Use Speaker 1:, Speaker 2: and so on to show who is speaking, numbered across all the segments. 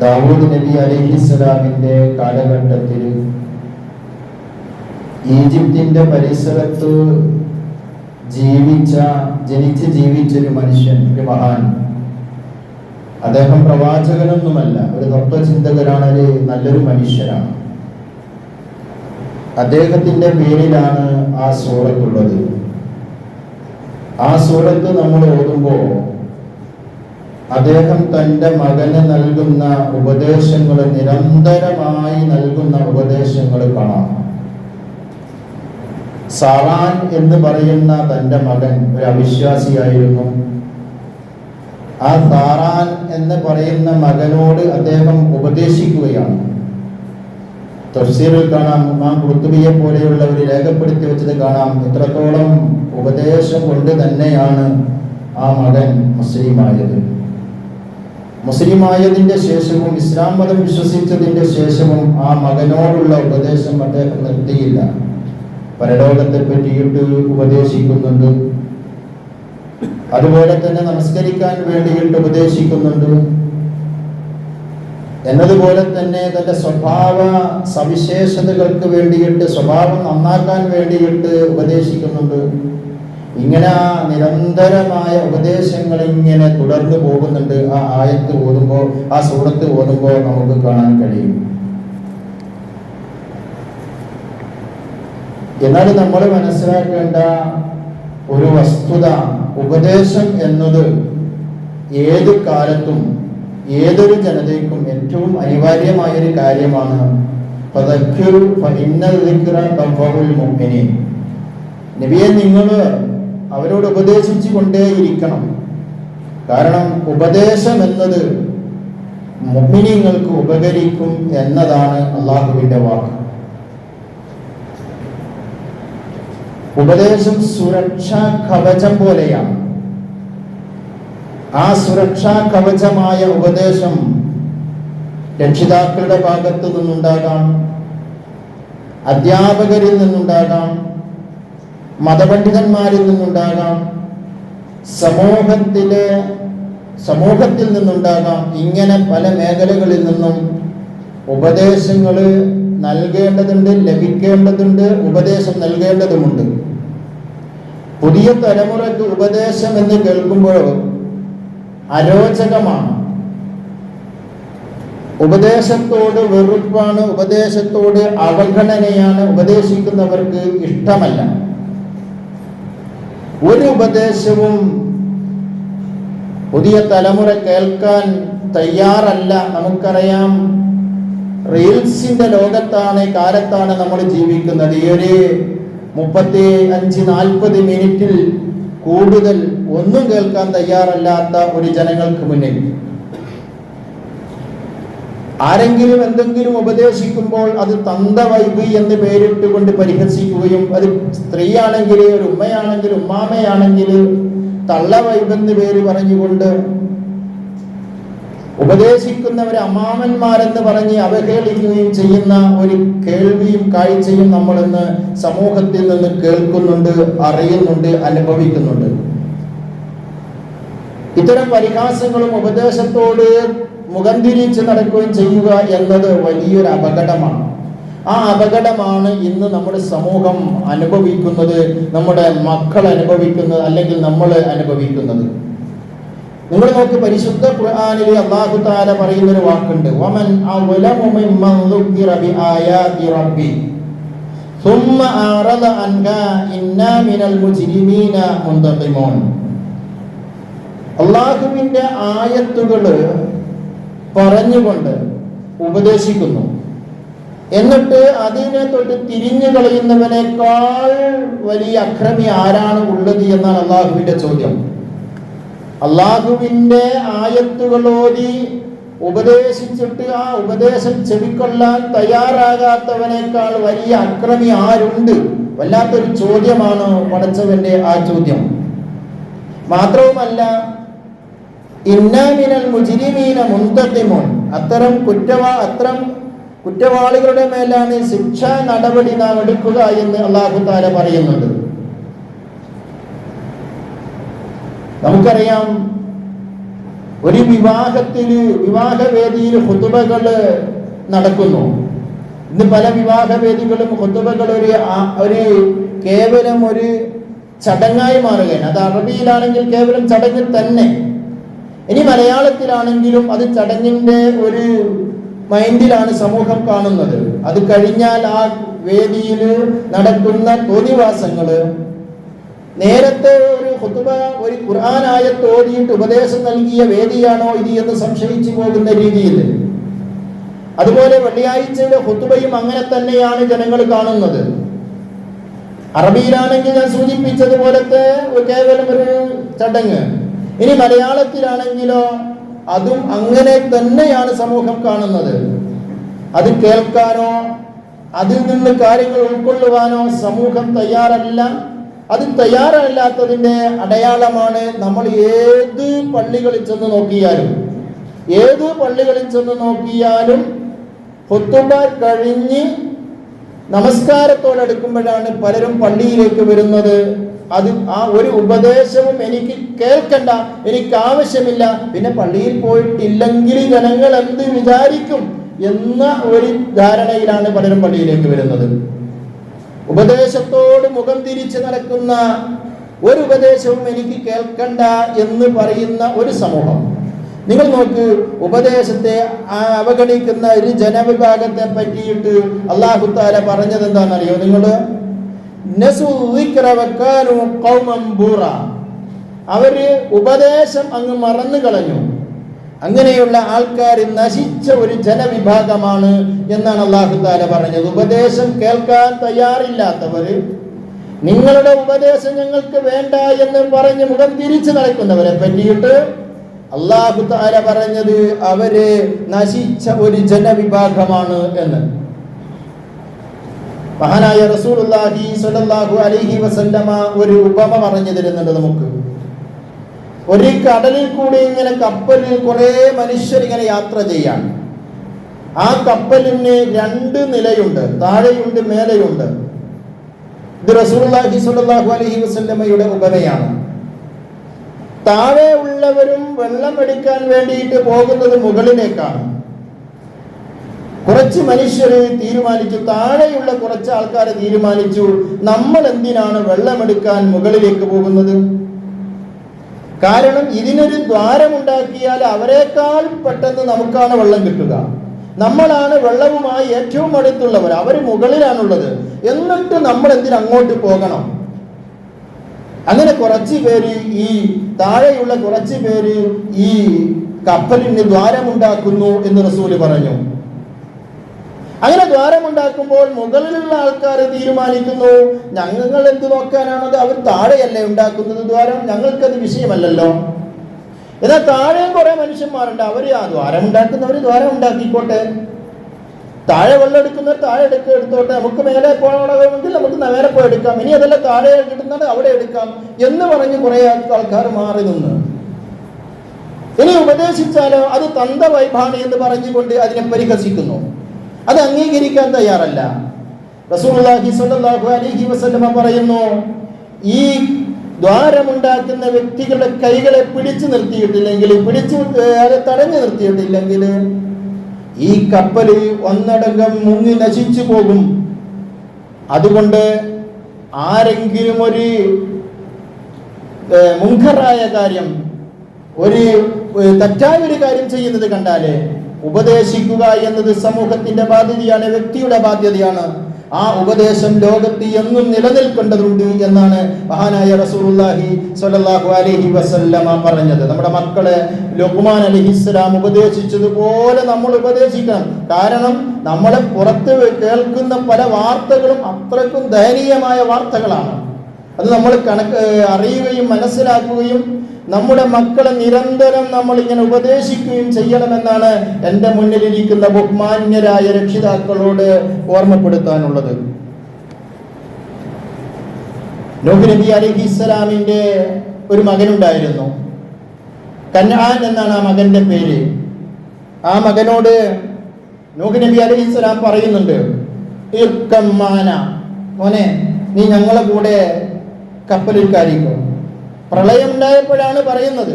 Speaker 1: ദാവൂദ് നബി അലഹിസ്സലാമിന്റെ കാലഘട്ടത്തിൽ ഈജിപ്തിന്റെ പരിസരത്ത് ജീവിച്ച ജനിച്ച് ജീവിച്ചൊരു മനുഷ്യൻ ഒരു മഹാൻ. അദ്ദേഹം പ്രവാചകനൊന്നുമല്ല ഒരു തത്വചിന്തകനാണ് ഒരു നല്ലൊരു മനുഷ്യനാണ്. അദ്ദേഹത്തിന്റെ പേരിലാണ് ആ സൂറത്തുള്ളത്. ആ സൂറത്ത് നമ്മൾ ഓതുമ്പോൾ അദ്ദേഹം തന്റെ മകന് നൽകുന്ന ഉപദേശങ്ങൾ നിരന്തരമായി നൽകുന്ന ഉപദേശങ്ങൾ കാണാം. സാറാൻ എന്ന് പറയുന്ന തന്റെ മകൻ ഒരു അവിശ്വാസിയായിരുന്നു. ആ സാറാൻ എന്ന് പറയുന്ന മകനോട് അദ്ദേഹം ഉപദേശിക്കുകയാണ്. തഫ്സീറിൽ കാണാം ഇമാം കുർത്തുബിയെ പോലെയുള്ളവർ രേഖപ്പെടുത്തി വെച്ചത് കാണാം. എത്രത്തോളം ഉപദേശം കൊണ്ട് തന്നെയാണ് ആ മകൻ മുസ്ലിമായത്. മുസ്ലിമായതിന്റെ ശേഷവും ഇസ്ലാം മതം വിശ്വസിച്ചതിന്റെ ശേഷവും ആ മകനോടുള്ള ഉപദേശം അദ്ദേഹം നിർത്തിയില്ല. പരലോകത്തെ പറ്റിയിട്ട് ഉപദേശിക്കുന്നുണ്ട്. അതുപോലെ തന്നെ നമസ്കരിക്കാൻ വേണ്ടിയിട്ട് ഉപദേശിക്കുന്നുണ്ട്. എന്നതുപോലെ തന്നെ തന്റെ സ്വഭാവ സവിശേഷതകൾക്ക് വേണ്ടിയിട്ട് സ്വഭാവം നന്നാക്കാൻ വേണ്ടിയിട്ട് ഉപദേശിക്കുന്നുണ്ട്. ഇങ്ങനെ ആ നിരന്തരമായ ഉപദേശങ്ങൾ ഇങ്ങനെ തുടർന്നു പോകുന്നുണ്ട് ആ ആയത്ത് ഓതുമ്പോൾ ആ സൂറത്ത് ഓതുമ്പോൾ നമുക്ക് കാണാൻ കഴിയും എന്നാൽ നമ്മൾ മനസ്സിലാക്കേണ്ട ഒരു വസ്തുത ഉപദേശം എന്നത് ഏത് കാലത്തും ഏതൊരു ജനതയ്ക്കും ഏറ്റവും അനിവാര്യമായ ഒരു കാര്യമാണ്. നബിയെ നിങ്ങൾ അവരോട് ഉപദേശിച്ചു കൊണ്ടേയിരിക്കണം. കാരണം ഉപദേശം എന്നത് മുഅ്മിനീങ്ങൾക്ക് ഉപകരിക്കും എന്നതാണ് അള്ളാഹുവിന്റെ വാക്ക്. ഉപദേശം സുരക്ഷാ കവചം പോലെയാണ്. ആ സുരക്ഷാ കവചമായ ഉപദേശം രക്ഷിതാക്കളുടെ ഭാഗത്തു നിന്നുണ്ടാകാം അധ്യാപകരിൽ നിന്നുണ്ടാകാം മതപണ്ഡിതന്മാരിൽ നിന്നുണ്ടാകാം. സമൂഹത്തിലെ സമൂഹത്തിൽ നിന്നുണ്ടാകാം. ഇങ്ങനെ പല മേഖലകളിൽ നിന്നും ഉപദേശങ്ങൾ നൽകേണ്ടതുണ്ട് ലഭിക്കേണ്ടതുണ്ട് ഉപദേശം നൽകേണ്ടതുമുണ്ട്. പുതിയ തലമുറയ്ക്ക് ഉപദേശം എന്ന് കേൾക്കുമ്പോൾ അരോചകമാണ്. ഉപദേശത്തോട് വെറുപ്പാണ് ഉപദേശത്തോട് അവഗണനയാണ് ഉപദേശിക്കുന്നവർക്ക് ഇഷ്ടമല്ല. ഒരു ഉപദേശവും പുതിയ തലമുറ കേൾക്കാൻ തയ്യാറല്ല. നമുക്കറിയാം റീൽസിന്റെ ലോകത്താണ് കാലത്താണ് നമ്മൾ ജീവിക്കുന്നത്. ഈ ഒരു മുപ്പത്തി അഞ്ച് നാൽപ്പത് മിനിറ്റിൽ കൂടുതൽ ഒന്നും കേൾക്കാൻ തയ്യാറല്ലാത്ത ഒരു ജനങ്ങൾക്ക് മുന്നിൽ. ആരെങ്കിലും എന്തെങ്കിലും ഉപദേശിക്കുമ്പോൾ അത് തന്ത വൈബി എന്ന് പേരിട്ടുകൊണ്ട് പരിഹസിക്കുകയും അത് സ്ത്രീയാണെങ്കിൽ ഒരു ഉമ്മയാണെങ്കിൽ ഉമ്മാമയാണെങ്കിൽ തള്ള വൈബെന്ന് പേര് പറഞ്ഞുകൊണ്ട് ഉപദേശിക്കുന്നവരെ അമാമന്മാരെന്ന് പറഞ്ഞ് അവഹേളിക്കുകയും ചെയ്യുന്ന ഒരു കേൾവിയും കാഴ്ചയും നമ്മൾ ഇന്ന് സമൂഹത്തിൽ നിന്ന് കേൾക്കുന്നുണ്ട് അറിയുന്നുണ്ട് അനുഭവിക്കുന്നുണ്ട്. ഇത്തരം പരിഹാസങ്ങളും ഉപദേശത്തോട് മുഖം തിരിച്ച് നടക്കുകയും ചെയ്യുക എന്നത് വലിയൊരു അപകടമാണ് ആ അപകടമാണ് ഇന്ന് നമ്മുടെ സമൂഹം അനുഭവിക്കുന്നത് നമ്മുടെ മക്കൾ അനുഭവിക്കുന്നത് അല്ലെങ്കിൽ നമ്മൾ അനുഭവിക്കുന്നത് നിങ്ങൾ നോക്ക് പരിശുദ്ധ ഖുർആനിൽ അല്ലാഹു തആല പറയുന്ന ഒരു വാക്കുണ്ട് വമൻ അവലമു മിമ്മൻ ദുക്കിറ ബിആയാതി റബ്ബി ثم أعرض عنها إنا من المجرمين منتقمون അള്ളാഹുവിന്റെ ആയത്തുകൾ പറഞ്ഞുകൊണ്ട് ഉപദേശിക്കുന്നു. എന്നിട്ട് അതിനെ തൊട്ട് തിരിഞ്ഞു കളയുന്നവനേക്കാൾ വലിയ അക്രമി ആരാണ് ഉള്ളത് എന്നാണ് അള്ളാഹുവിന്റെ ചോദ്യം. അള്ളാഹുവിന്റെ ആയത്തുകൾ ഓതി ഉപദേശിച്ചിട്ട് ആ ഉപദേശം ചെവിക്കൊള്ളാൻ തയ്യാറാകാത്തവനേക്കാൾ വലിയ അക്രമി ആരുണ്ട്? വല്ലാത്തൊരു ചോദ്യമാണ് പടച്ചവന്റെ ആ ചോദ്യം. മാത്രവുമല്ല ഇന്നാമിനൽ മുജിരിമീന മുന്തത്തിമോൻ അത്തരം കുറ്റവാ അത്തരം കുറ്റവാളികളുടെ മേലാണ് ശിക്ഷാ നടപടി നാം എടുക്കുക എന്ന് അള്ളാഹു താല പറയുന്നുണ്ട്. നമുക്കറിയാം ഒരു വിവാഹത്തിൽ വിവാഹവേദിയിൽ ഹുതുബകൾ നടക്കുന്നു. ഇന്ന് പല വിവാഹവേദികളും ഹുതുബകൾ ഒരു ഒരു കേവലം ഒരു ചടങ്ങായി മാറുകയാണ്. അത് അറബിയിലാണെങ്കിൽ കേവലം ചടങ്ങിൽ തന്നെ. ഇനി മലയാളത്തിലാണെങ്കിലും അത് ചടങ്ങിന്റെ ഒരു മൈൻഡിലാണ് സമൂഹം കാണുന്നത്. അത് കഴിഞ്ഞാൽ ആ വേദിയിൽ നടക്കുന്ന തോന്നിവാസങ്ങൾ നേരത്തെ ഒരു ഹുതുബ ഒരു ഖുർആനായ തോതിയിട്ട് ഉപദേശം നൽകിയ വേദിയാണോ ഇത് എന്ന് സംശയിച്ചു പോകുന്ന രീതിയിൽ. അതുപോലെ വെള്ളിയാഴ്ചയുടെ ഹുതുബയും അങ്ങനെ തന്നെയാണ് ജനങ്ങൾ കാണുന്നത്. അറബിയിലാണെങ്കിൽ ഞാൻ സൂചിപ്പിച്ചതുപോലത്തെ കേവലം ഒരു ചടങ്ങ്. ഇനി മലയാളത്തിലാണെങ്കിലോ അതും അങ്ങനെ തന്നെയാണ് സമൂഹം കാണുന്നത്. അത് കേൾക്കാനോ അതിൽ നിന്ന് കാര്യങ്ങൾ ഉൾക്കൊള്ളുവാനോ സമൂഹം തയ്യാറല്ല. അത് തയ്യാറല്ലാത്തതിന്റെ അടയാളമാണ് നമ്മൾ ഏത് പള്ളികളിൽ ചെന്ന് നോക്കിയാലും. ഏത് പള്ളികളിൽ ചെന്ന് നോക്കിയാലും ഹുത്തുബ കഴിഞ്ഞ് നമസ്കാരത്തോടെ എടുക്കുമ്പോഴാണ് പലരും പള്ളിയിലേക്ക് വരുന്നത്. അത് ആ ഒരു ഉപദേശവും എനിക്ക് കേൾക്കണ്ട എനിക്ക് ആവശ്യമില്ല. പിന്നെ പള്ളിയിൽ പോയിട്ടില്ലെങ്കിൽ ജനങ്ങൾ എന്ത് വിചാരിക്കും എന്ന ഒരു ധാരണയിലാണ് പലരും പള്ളിയിലേക്ക് വരുന്നത്. ഉപദേശത്തോട് മുഖം തിരിച്ച് നടക്കുന്ന ഒരു ഉപദേശവും എനിക്ക് കേൾക്കണ്ട എന്ന് പറയുന്ന ഒരു സമൂഹം. നിങ്ങൾ നോക്ക് ഉപദേശത്തെ അവഗണിക്കുന്ന ഒരു ജനവിഭാഗത്തെ പറ്റിയിട്ട് അള്ളാഹുത്താല പറഞ്ഞത് എന്താണെന്നറിയോ നിങ്ങൾ അവർ ഉപദേശം അങ്ങ് മറന്നു കളഞ്ഞു. അങ്ങനെയുള്ള ആൾക്കാർ നശിച്ച ഒരു ജനവിഭാഗമാണ് എന്നാണ് അള്ളാഹു താല പറഞ്ഞത്. ഉപദേശം കേൾക്കാൻ തയ്യാറില്ലാത്തവര് നിങ്ങളുടെ ഉപദേശം ഞങ്ങൾക്ക് വേണ്ട എന്ന് പറഞ്ഞ് മുഖം തിരിച്ചു നടക്കുന്നവരെ പറ്റിയിട്ട് അള്ളാഹു താല പറഞ്ഞത് അവർ നശിച്ച ഒരു ജനവിഭാഗമാണ് എന്ന്. മഹാനായ റസൂലുള്ളാഹി സ്വല്ലല്ലാഹു അലൈഹി വസല്ലമ ഒരു ഉപമ പറഞ്ഞു തരുന്നുണ്ട് നമുക്ക്. ഒരു കടലിൽ കൂടി ഇങ്ങനെ കപ്പലിൽ കുറെ മനുഷ്യർ ഇങ്ങനെ യാത്ര ചെയ്യാണ് ആ കപ്പലിന് രണ്ട് നിലയുണ്ട്. താഴെയുണ്ട് മേലെയുണ്ട്. ഇത് റസൂലുള്ളാഹി സ്വല്ലല്ലാഹു അലൈഹി വസല്ലമയുടെ ഉപമയാണ്. താഴെ ഉള്ളവരും വെള്ളം എടുക്കാൻ വേണ്ടിയിട്ട് പോകുന്നത് മുകളിലേക്കാണ്. കുറച്ച് മനുഷ്യർ തീരുമാനിച്ചു താഴെയുള്ള കുറച്ച് ആൾക്കാർ തീരുമാനിച്ചു. നമ്മൾ എന്തിനാണ് വെള്ളമെടുക്കാൻ മുകളിലേക്ക് പോകുന്നത്? കാരണം ഇതിനൊരു ദ്വാരമുണ്ടാക്കിയാൽ അവരെക്കാൾ പെട്ടെന്ന് നമുക്കാണ് വെള്ളം കിട്ടുക. നമ്മളാണ് വെള്ളവുമായി ഏറ്റവും അടുത്തുള്ളവർ അവർ മുകളിലാണുള്ളത്. എന്നിട്ട് നമ്മൾ എന്തിന് അങ്ങോട്ട് പോകണം? അങ്ങനെ കുറച്ച് പേര് ഈ താഴെയുള്ള കുറച്ച് പേര് ഈ കപ്പലിന് ദ്വാരമുണ്ടാക്കുന്നു എന്ന് റസൂൽ പറഞ്ഞു. അങ്ങനെ ദ്വാരമുണ്ടാക്കുമ്പോൾ മുകളിലുള്ള ആൾക്കാർ തീരുമാനിക്കുന്നു ഞങ്ങൾ എന്ത് നോക്കാനാണത്? അവർ താഴെയല്ലേ ഉണ്ടാക്കുന്നത് ദ്വാരം? ഞങ്ങൾക്കത് വിഷയമല്ലല്ലോ. എന്നാൽ താഴെയും കുറെ മനുഷ്യന്മാരുണ്ട്. അവർ ആ ദ്വാരം ഉണ്ടാക്കുന്നവർ ദ്വാരം ഉണ്ടാക്കിക്കോട്ടെ. താഴെ വെള്ളം എടുക്കുന്നവർ താഴെ എടുക്കുക എടുത്തോട്ടെ. നമുക്ക് മേലെ പോകണമെങ്കിൽ നമുക്ക് നേരെ പോയി എടുക്കാം. ഇനി അതല്ല താഴെ കിട്ടുന്നത് അവിടെ എടുക്കാം എന്ന് പറഞ്ഞ് കുറെ ആൾക്കാർ മാറി നിന്ന്. ഇനി ഉപദേശിച്ചാലോ? അത് തന്ത വൈഭാണി എന്ന് പറഞ്ഞുകൊണ്ട് അതിനെ പരിഹസിക്കുന്നു. അത് അംഗീകരിക്കാൻ തയ്യാറല്ല. പറയുന്നു ഈ ദ്വാരമുണ്ടാക്കുന്ന വ്യക്തികളുടെ കൈകളെ പിടിച്ചു നിർത്തിയിട്ടില്ലെങ്കിൽ പിടിച്ചു തടഞ്ഞു നിർത്തിയിട്ടില്ലെങ്കിൽ ഈ കപ്പൽ ഒന്നടങ്കം മുങ്ങി നശിച്ചു പോകും. അതുകൊണ്ട് ആരെങ്കിലും ഒരു മുങ്കറായ കാര്യം ഒരു തെറ്റായ ഒരു കാര്യം ചെയ്യുന്നത് കണ്ടാൽ ഉപദേശിക്കുക എന്നത് സമൂഹത്തിന്റെ ബാധ്യതയാണ് വ്യക്തിയുടെ ബാധ്യതയാണ്. ആ ഉപദേശം ലോകത്ത് എന്നും നിലനിൽക്കേണ്ടതുണ്ട് എന്നാണ് മഹാനായ റസൂലുള്ളാഹി സ്വല്ലല്ലാഹു അലൈഹി വസല്ലമ പറഞ്ഞത്. നമ്മുടെ മക്കളെ ലുഖ്മാൻ അലൈഹിസ്സലാം ഉപദേശിച്ചതുപോലെ നമ്മൾ ഉപദേശിക്കണം. കാരണം നമ്മളെ പുറത്ത് കേൾക്കുന്ന പല വാർത്തകളും അത്രക്കും ദയനീയമായ വാർത്തകളാണ്. അത് നമ്മൾ കണക്ക് അറിയുകയും മനസ്സിലാക്കുകയും നമ്മുടെ മക്കളെ നിരന്തരം നമ്മൾ ഇങ്ങനെ ഉപദേശിക്കുകയും ചെയ്യണമെന്നാണ് എന്റെ മുന്നിലിരിക്കുന്ന ബഹുമാന്യരായ രക്ഷിതാക്കളോട് ഓർമ്മപ്പെടുത്താനുള്ളത്. നബി അലിഹി ഇസ്ലാമിന്റെ ഒരു മകനുണ്ടായിരുന്നു. കന്നാൻ എന്നാണ് ആ മകന്റെ പേര്. ആ മകനോട് നബി അലൈഹി ഇസ്ലാം പറയുന്നുണ്ട് മോനെ നീ ഞങ്ങളെ കൂടെ കപ്പലിൽ കാര്യക്കും പ്രളയം ഉണ്ടായപ്പോഴാണ് പറയുന്നത്.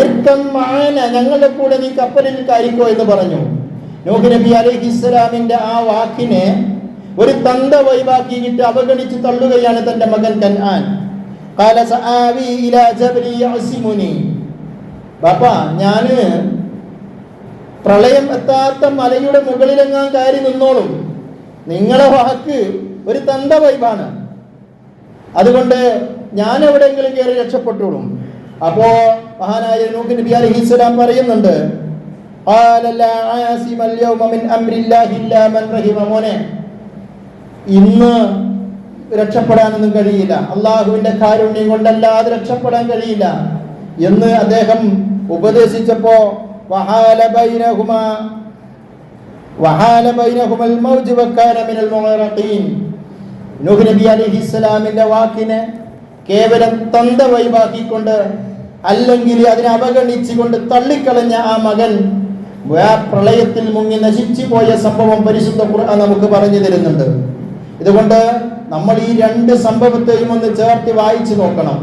Speaker 1: ഇർക്കം മാന ഞങ്ങളുടെ കൂടെ നീ കപ്പലിൽ കാരിക്കോ എന്ന് പറഞ്ഞു. നോഹ് നബി അലൈഹി ഇസ്ലാമിന്റെ ആ വാക്കിനെ ഒരു തന്ത വൈവാക്കിയിട്ട് അവഗണിച്ച് തള്ളുകയാണ് തന്റെ മകൻ കൻആൻ. ബാപ്പ ഞാൻ പ്രളയം എത്താത്ത മലയുടെ മുകളിലെങ്ങാൻ കയറി നിന്നോളും. നിങ്ങളെ വാക്ക് ഒരു തന്ത വൈബാണ്. അതുകൊണ്ട് ഞാൻ എവിടെയെങ്കിലും കയറി രക്ഷപ്പെട്ടോളും. അപ്പോ മഹാനായ നൂഹ് നബി അലൈഹി പറയുന്നുണ്ട് ഇന്ന് രക്ഷപ്പെടാനൊന്നും കഴിയില്ല. അള്ളാഹുവിന്റെ കാരുണ്യം കൊണ്ടല്ലാതെ രക്ഷപ്പെടാൻ കഴിയില്ല. എന്ന് അദ്ദേഹം ഉപദേശിച്ചപ്പോ നബി അലഹിസ്സലാമിന്റെ വാക്കിനെ കേവലം തന്ത വൈവാക്കിക്കൊണ്ട് അല്ലെങ്കിൽ അതിനെ അവഗണിച്ചുകൊണ്ട് തള്ളിക്കളഞ്ഞ ആ മകൻ പ്രളയത്തിൽ മുങ്ങി നശിച്ചു പോയ സംഭവം പരിശുദ്ധ ഖുർആൻ നമുക്ക് പറഞ്ഞു തരുന്നുണ്ട്. ഇതുകൊണ്ട് നമ്മൾ ഈ രണ്ട് സംഭവത്തെയും ഒന്ന് ചേർത്ത് വായിച്ചു നോക്കണം.